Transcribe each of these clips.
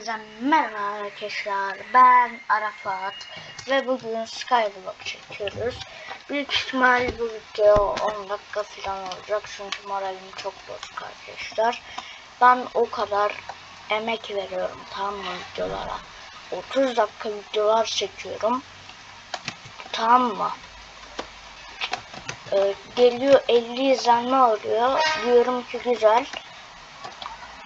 Hepinize merhaba arkadaşlar. Ben Arafat ve bugün Skyblock çekiyoruz. Büyük ihtimal bu video 10 dakika falan olacak çünkü moralim çok bozuk arkadaşlar. Ben o kadar emek veriyorum tamam mı videolara. 30 dakika videolar çekiyorum. Tamam mı? Ee, geliyor 50 izlenme alıyor. Diyorum ki güzel.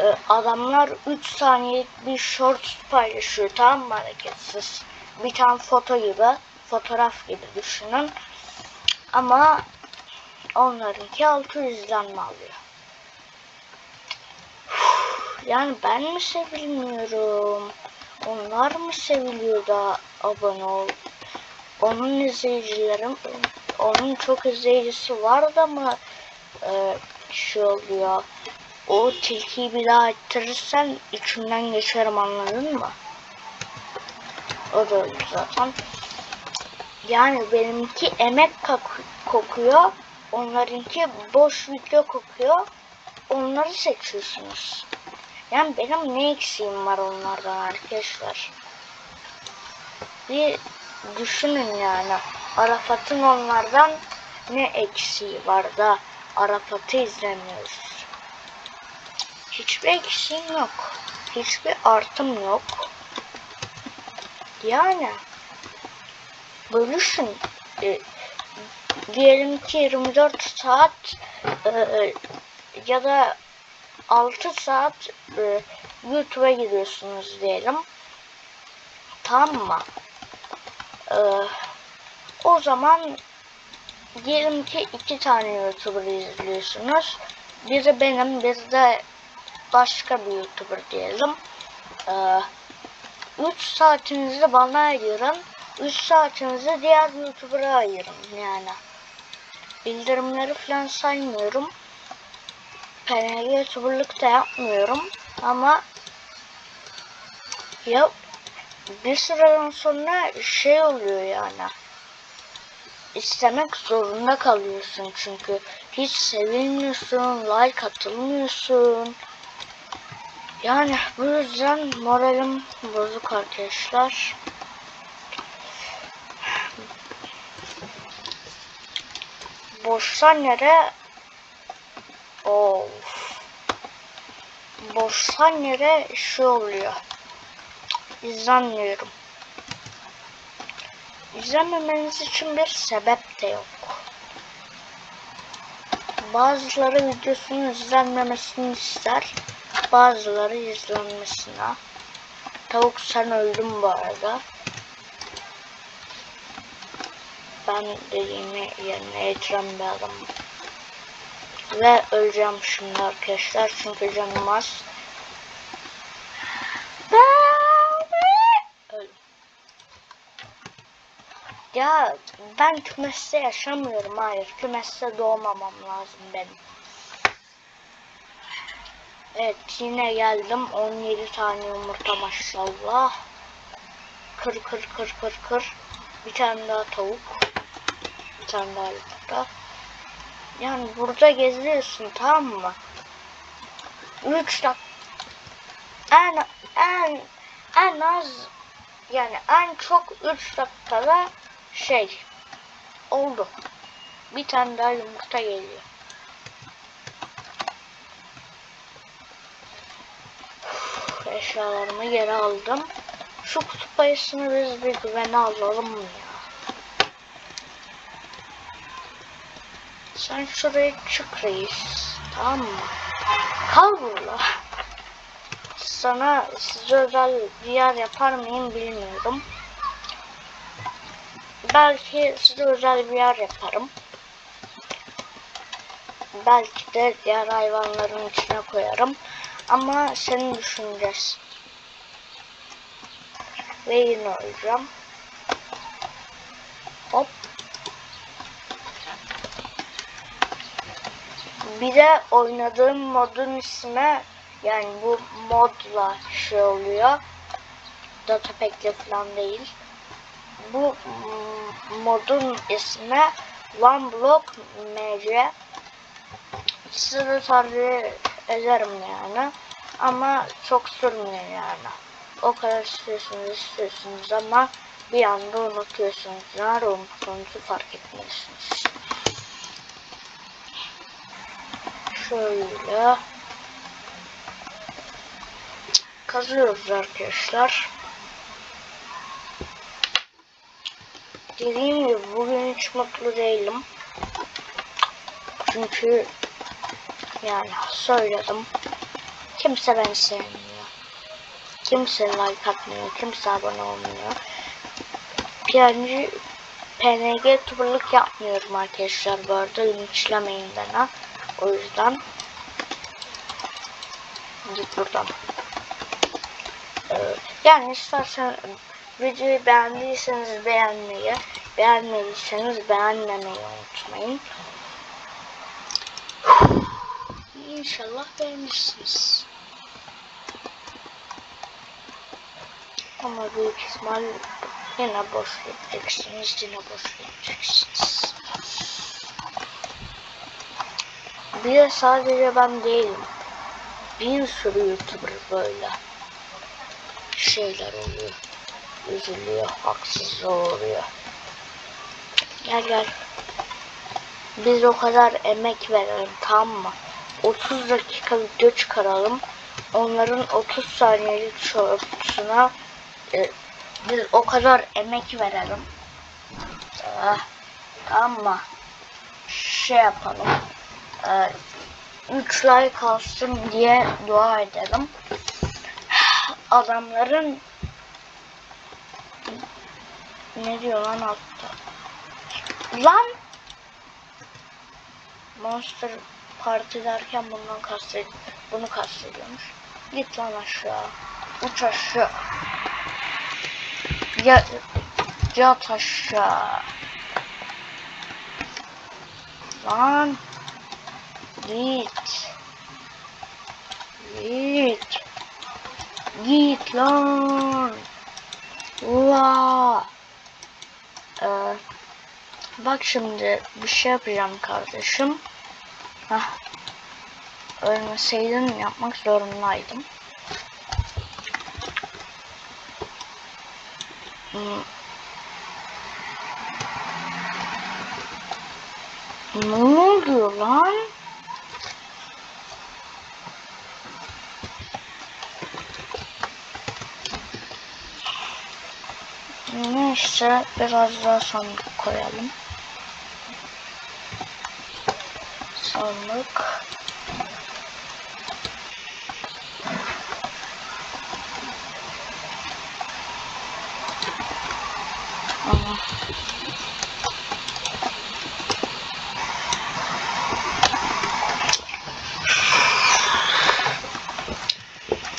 Ee, adamlar 3 saniyelik bir short paylaşıyor tamam mı hareketsiz. Bir tane foto gibi, fotoğraf gibi düşünün. Ama onlarınki 600 izlenme alıyor. Yani ben mi sevilmiyorum? Onlar mı seviliyor da abone ol? Onun izleyicilerim, onun çok izleyicisi var da mı e, şey oluyor? O tilkiyi bir daha ettirirsen içimden geçerim anladın mı? O da öyle zaten. Yani benimki emek kok- kokuyor. Onlarınki boş video kokuyor. Onları seçiyorsunuz. Yani benim ne eksiğim var onlardan arkadaşlar. Bir düşünün yani. Arafat'ın onlardan ne eksiği var da Arafat'ı izlemiyoruz. Hiçbir eksiğim yok. Hiçbir artım yok. Yani bölüşün. E, diyelim ki 24 saat e, ya da 6 saat e, YouTube'a giriyorsunuz diyelim. Tamam mı? E, o zaman diyelim ki iki tane YouTuber izliyorsunuz. Biri benim, biri de başka bir YouTuber diyelim. Ee, 3 saatinizi bana ayırın. 3 saatinizi diğer YouTuber'a ayırın yani. Bildirimleri falan saymıyorum. PNG YouTuber'lık da yapmıyorum. Ama ya bir süreden sonra şey oluyor yani. İstemek zorunda kalıyorsun çünkü hiç sevilmiyorsun, like atılmıyorsun. Yani bu yüzden moralim bozuk arkadaşlar. Boşsan yere Of. Boşsan yere şu oluyor. İzlenmiyorum. İzlememeniz için bir sebep de yok. Bazıları videosunun izlenmemesini ister. Bazıları izlenmesine. Tavuk sen öldün bu arada. Ben dediğimi yerine getiren bir adamım. Ve öleceğim şimdi arkadaşlar çünkü canım az. Ya ben kümeste yaşamıyorum hayır. Kümeste doğmamam lazım benim. Evet yine geldim. 17 tane yumurta maşallah. Kır kır kır kır kır. Bir tane daha tavuk. Bir tane daha yumurta. Yani burada geziyorsun tamam mı? 3 dak en en en az yani en çok 3 dakikada şey oldu. Bir tane daha yumurta geliyor. Eşyalarımı geri aldım. Şu kutup ayısını biz bir güvene alalım mı ya? Sen şuraya çık reis. Tamam mı? Kal burada. Sana size özel bir yer yapar mıyım bilmiyorum. Belki size özel bir yer yaparım. Belki de diğer hayvanların içine koyarım. Ama senin düşüneceğiz. Ve yine öleceğim. Hop. Bir de oynadığım modun ismi yani bu modla şey oluyor. Datapack'le falan değil. Bu modun ismi One Block MC. De tarih ederim yani. Ama çok sürmüyor yani. O kadar istiyorsunuz istiyorsunuz ama bir anda unutuyorsunuz. Nerede unuttuğunuzu fark etmiyorsunuz. Şöyle kazıyoruz arkadaşlar. Dediğim gibi bugün hiç mutlu değilim. Çünkü yani söyledim. Kimse beni sevmiyor. Kimse like atmıyor. Kimse abone olmuyor. PNG PNG tuberlık yapmıyorum arkadaşlar bu arada. Linçlemeyin bana. O yüzden git buradan. Ee, yani istersen videoyu beğendiyseniz beğenmeyi, beğenmediyseniz beğenmemeyi unutmayın. İnşallah beğenirsiniz. Ama büyük ihtimal yine boş vereceksiniz, yine boş vereceksiniz. Bir de sadece ben değilim. Bir sürü YouTuber böyle şeyler oluyor. Üzülüyor, haksızlığa uğruyor. Gel gel. Biz o kadar emek verelim tamam mı? 30 dakika video çıkaralım. Onların 30 saniyelik shortsuna e, biz o kadar emek verelim. Ah, tamam mı? Şey yapalım. E, 3 like alsın diye dua edelim. Adamların ne diyor lan altta? Lan Monster Party derken bundan kastediyor. Bunu kastediyormuş. Git lan aşağı. Uç aşağı. Ya yat aşağı. Lan. Git. Git. Git lan. Ula. Ee, bak şimdi bir şey yapacağım kardeşim. Hah. Ölmeseydim yapmak zorundaydım. Hmm. Ne oluyor lan? Neyse biraz daha sandık koyalım. Sandık. Aha.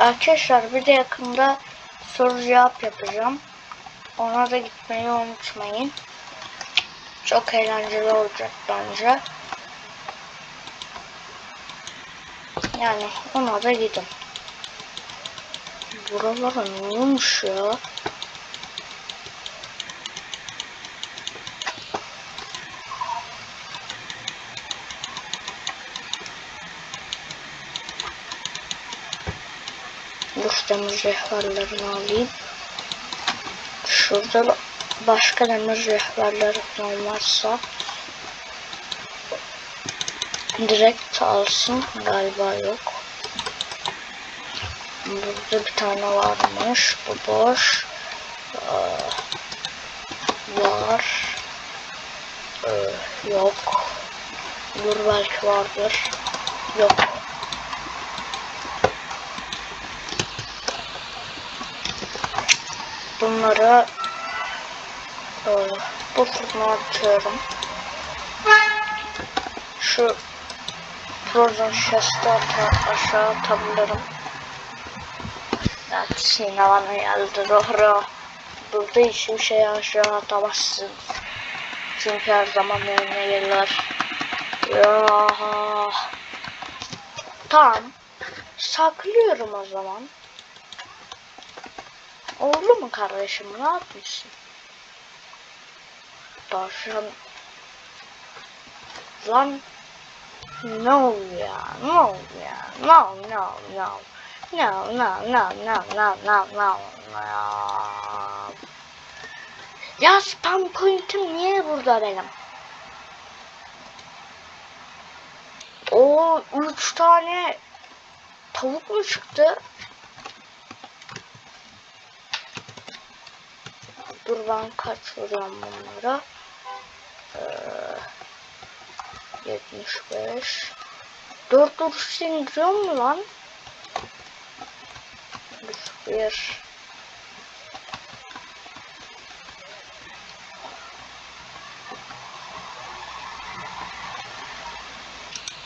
Arkadaşlar bir de yakında soru cevap yapacağım. Ona da gitmeyi unutmayın. Çok eğlenceli olacak bence. Yani ona da gidin. Buralara ne olmuş ya? Demir rehberlerini alayım. Şurada da başka demir rehberleri varsa direkt alsın. Galiba yok. Burada bir tane varmış. Bu boş. Ee, var. Ee, yok. Dur belki vardır. Yok. Bunları e, bu fırına atıyorum. Şu Frozen chest'i ata- aşağı atabilirim. Evet yine bana geldi doğru. Burada hiçbir şey aşağı atamazsın. Çünkü her zaman önüne gelir. Ya. Tamam. Saklıyorum o zaman. Oldu mu kardeşim? Ne yapmışsın? Tavşan. Lan. No ya. No ya. No no no. No, no, no, no, no, no, no, no. Ya spam point'im niye burada benim? O üç tane tavuk mu çıktı? Dur ben kaç vuruyorum bunlara? Ee, 75 4 vuruş indiriyor mu lan? Dur, Bir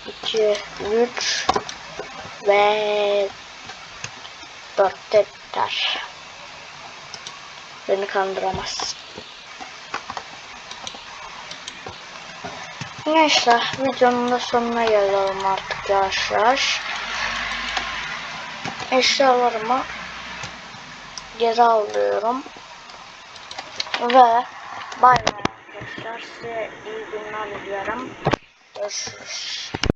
iki, üç ve dört de biter. Beni kandıramaz. Neyse videonun da sonuna gelelim artık yavaş yavaş. Eşyalarımı geri alıyorum. Ve bay bay arkadaşlar size iyi günler diliyorum. Görüşürüz.